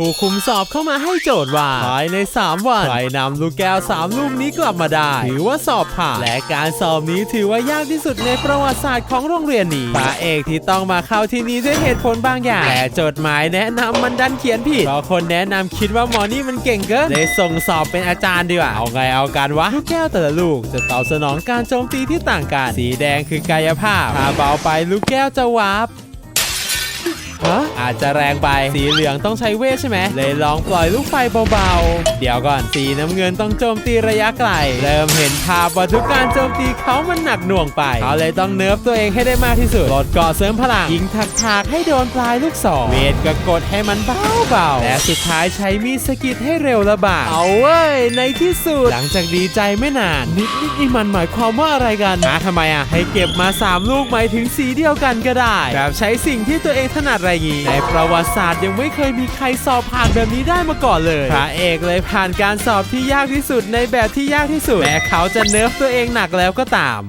ผู้คุมสอบเข้ามาให้โจทย์ว่าภายใน 3 วันใครนำลูกแก้ว 3 ลูกนี้กลับมาได้ ถือว่าสอบผ่าน และการสอบนี้ถือว่ายากที่สุดในประวัติศาสตร์ของโรงเรียนนี้พระเอกที่ต้องมาเข้าที่นี่ด้วยเหตุผลบางอย่างแต่จดหมายแนะนำมันดันเขียนผิดเพราะคนแนะนำคิดว่าหมอนี่มันเก่งเกินเลยส่งสอบเป็นอาจารย์ดีกว่าเอาไงเอากันวะลูกแก้วแต่ละลูกจะตอบสนองการโจมตีที่ต่างกัน สีแดงคือกายภาพถ้าเบาไปลูกแก้วจะวาร์ป อาจจะแรงไป สีเหลืองต้องใช้เวทใช่ไหม เลยลองปล่อยลูกไฟเบาๆ เดี๋ยวก่อน สีน้ำเงินต้องโจมตีระยะไกล เริ่มเห็นภาพว่าทุกการโจมตีเขามันหนักหน่วงไป เขาเลยต้องเนิร์ฟตัวเองให้ได้มากที่สุดลดเกาะเสริมพลัง ยิงถักๆให้โดนปลายลูกศร เวทก็กดให้มันเบาๆ และสุดท้ายใช้มีดสกิดให้เร็วและบากเอาเว้ย ในที่สุด หลังจากดีใจไม่นาน นิดนิดนี่มันหมายความว่าอะไรกันนะทำไมอะ ให้เก็บมา 3 ลูกหมายถึงสีเดียวกันก็ได้ แบบใช้สิ่งที่ตัวเองถนัดอะไรงี้ประวัติศาสตร์ยังไม่เคยมีใครสอบผ่านแบบนี้ได้มาก่อนเลย พระเอกเลยผ่านการสอบที่ยากที่สุดในแบบที่ยากที่สุดแม้เขาจะเนิร์ฟตัวเองหนักแล้วก็ตาม